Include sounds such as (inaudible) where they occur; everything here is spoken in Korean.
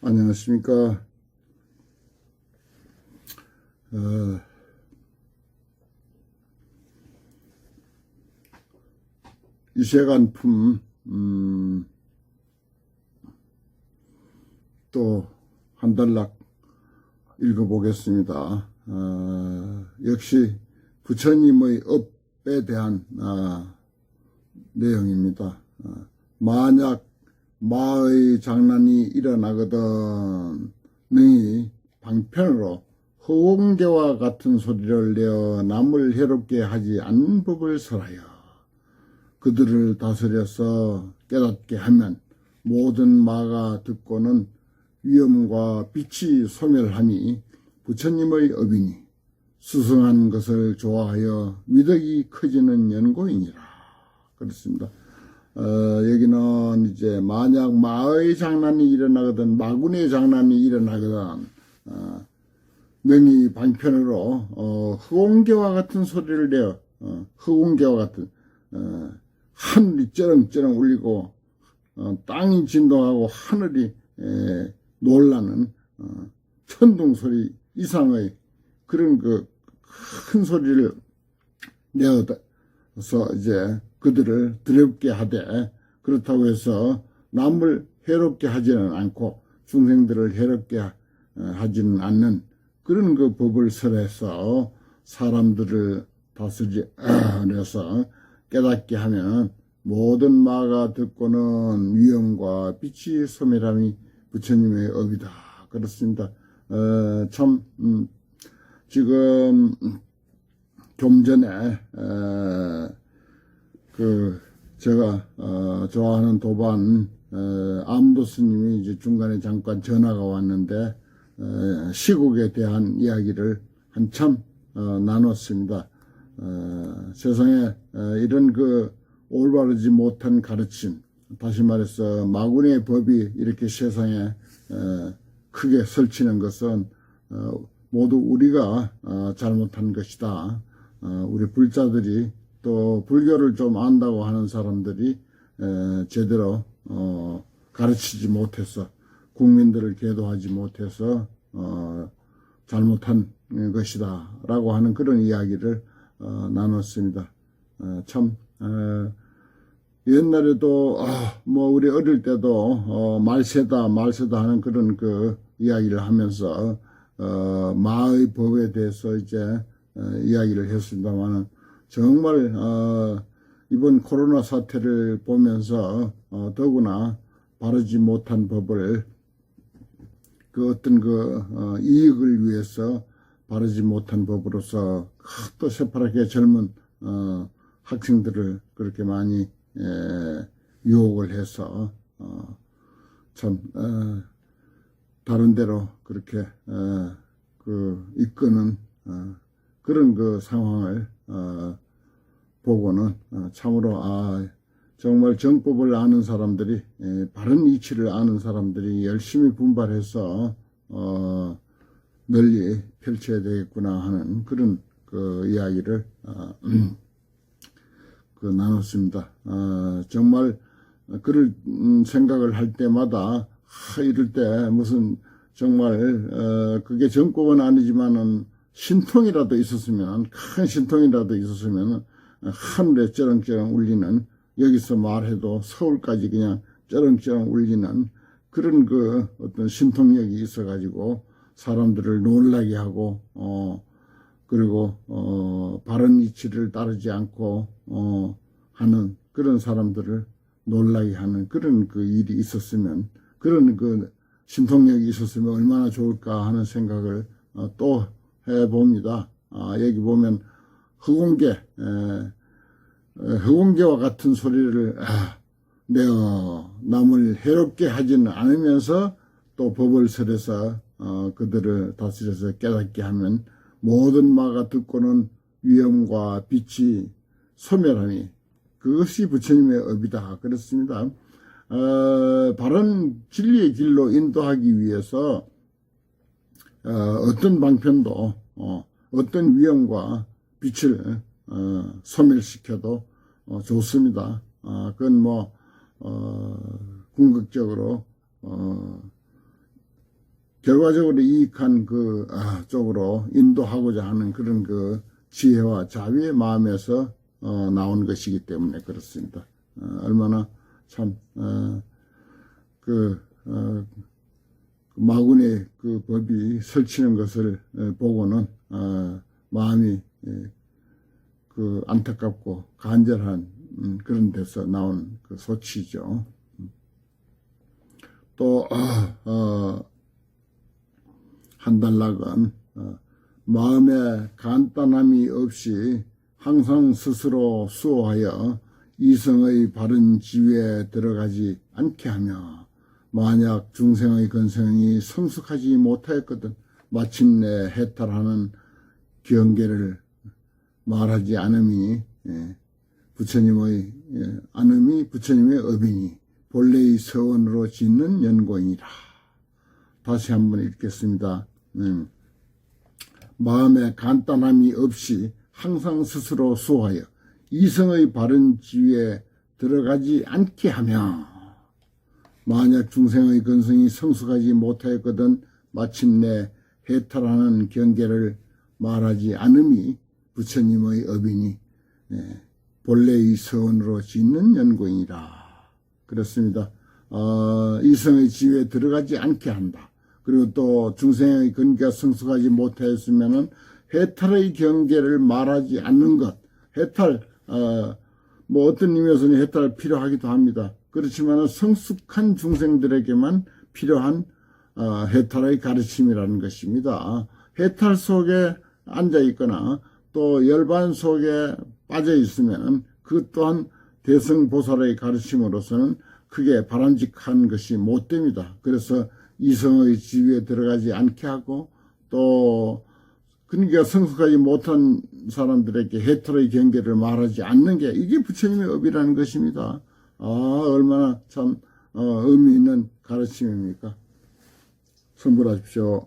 안녕하십니까. 어, 이세간품, 음, 또 한 달락 읽어보겠습니다. 어, 역시 부처님의 업에 대한 아, 내용입니다. 어, 만약 마의 장난이 일어나거든 능히 방편으로 허공개와 같은 소리를 내어 남을 해롭게 하지 않는 법을 설하여 그들을 다스려서 깨닫게 하면 모든 마가 듣고는 위엄과 빛이 소멸하니 부처님의 업이니 수승한 것을 좋아하여 위덕이 커지는 연고이니라. 그렇습니다. 어, 여기는 이제 만약 마의 장난이 일어나거든 마군의 장난이 일어나거든 어, 명의 방편으로 어, 흑공개와 같은 소리를 내어 어, 흑공개와 같은 어, 하늘이 쩌렁쩌렁 울리고 어, 땅이 진동하고 하늘이 에, 놀라는 어, 천둥 소리 이상의 그런 그 큰 소리를 내어 서 이제 그들을 두렵게 하되 그렇다고 해서 남을 해롭게 하지는 않고 중생들을 해롭게 하- 어, 하지는 않는 그런 그 법을 설해서 사람들을 다스려서 (clears throat) 깨닫게 하면 모든 마가 듣고는 위엄과 빛이 소멸함이 부처님의 업이다. 그렇습니다. 어, 참 음, 지금 좀 전에 에, 그 제가 어, 좋아하는 도반 어, 암도 스님이 이제 중간에 잠깐 전화가 왔는데 어, 시국에 대한 이야기를 한참 어, 나눴습니다. 어, 세상에 어, 이런 그 올바르지 못한 가르침, 다시 말해서 마군의 법이 이렇게 세상에 어, 크게 설치는 것은 어, 모두 우리가 어, 잘못한 것이다. 어, 우리 불자들이 또 불교를 좀 안다고 하는 사람들이 에, 제대로 어, 가르치지 못해서 국민들을 계도하지 못해서 어, 잘못한 것이다 라고 하는 그런 이야기를 어, 나눴습니다. 어, 참 어, 옛날에도 아, 뭐 우리 어릴 때도 어, 말세다 말세다 하는 그런 그 이야기를 하면서 어, 마의 법에 대해서 이제 어, 이야기를 했습니다만은 정말 어, 이번 코로나 사태를 보면서 어, 더구나 바르지 못한 법을 그 어떤 그 어, 이익을 위해서 바르지 못한 법으로서 또 새파랗게 젊은 어, 학생들을 그렇게 많이 에, 유혹을 해서 어, 참 어, 다른 데로 그렇게 어, 그 이끄는 어, 그런 그 상황을 어, 보고는 어, 참으로 아 정말 정법을 아는 사람들이 에, 바른 이치를 아는 사람들이 열심히 분발해서 어, 널리 펼쳐야 되겠구나 하는 그런 그 이야기를 어, 그 나눴습니다. 어, 정말 그럴 음, 생각을 할 때마다 하, 이럴 때 무슨 정말 어, 그게 정법은 아니지만은 신통이라도 있었으면 큰 신통이라도 있었으면 하늘에 쩌렁쩌렁 울리는 여기서 말해도 서울까지 그냥 쩌렁쩌렁 울리는 그런 그 어떤 신통력이 있어 가지고 사람들을 놀라게 하고 어 그리고 어 바른 이치를 따르지 않고 어 하는 그런 사람들을 놀라게 하는 그런 그 일이 있었으면 그런 그 신통력이 있었으면 얼마나 좋을까 하는 생각을 어, 또 해 봅니다. 아, 여기 보면 에, 흑공개와 같은 소리를 아, 내어 남을 해롭게 하지는 않으면서 또 법을 설해서 어, 그들을 다스려서 깨닫게 하면 모든 마가 듣고는 위엄과 빛이 소멸하니 그것이 부처님의 업이다. 그렇습니다. 어, 바른 진리의 길로 인도하기 위해서 어, 어떤 방편도 어, 떤 위험과 빛을 어, 소멸시켜도 어, 좋습니다. 어, 그건 뭐 어, 궁극적으로 어, 결과적으로 이익한 그 아, 쪽으로 인도하고자 하는 그런 그 지혜와 자비의 마음에서 어, 나온 것이기 때문에 그렇습니다. 어, 얼마나 참 어, 그, 어, 그 마군의 그 법이 설치는 것을 어, 보고는 어, 마음이 예, 그 안타깝고 간절한 음, 그런 데서 나온 그 소치죠. 음. 또 어, 어, 한달락은 어, 마음에 간단함이 없이 항상 스스로 수호하여 이성의 바른 지위에 들어가지 않게 하며 만약 중생의 근성이 성숙하지 못하였거든 마침내 해탈하는 경계를 말하지 않음이 예, 부처님의 예, 않음이 부처님의 업이니 본래의 서원으로 짓는 연고이니라. 다시 한번 읽겠습니다. 음. 마음에 간단함이 없이 항상 스스로 수호하여 이성의 바른 지위에 들어가지 않게 하며 만약 중생의 근성이 성숙하지 못하였거든 마침내 해탈하는 경계를 말하지 않음이 부처님의 업이니 예, 본래의 서원으로 짓는 연고이니라. 그렇습니다. 어, 이성의 지위에 들어가지 않게 한다. 그리고 또 중생의 근기가 성숙하지 못하였으면은 해탈의 경계를 말하지 않는 것. 해탈, 어, 뭐 어떤 의미에서는 해탈 필요하기도 합니다. 그렇지만 성숙한 중생들에게만 필요한 어, 해탈의 가르침이라는 것입니다. 해탈 속에 앉아 있거나 또 열반 속에 빠져 있으면 그 또한 대승보살의 가르침으로서는 크게 바람직한 것이 못 됩니다. 그래서 이성의 지위에 들어가지 않게 하고 또 그러니까 성숙하지 못한 사람들에게 해탈의 경계를 말하지 않는 게 이게 부처님의 업이라는 것입니다. 아 얼마나 참 어, 의미 있는 가르침입니까? 선물하십시오.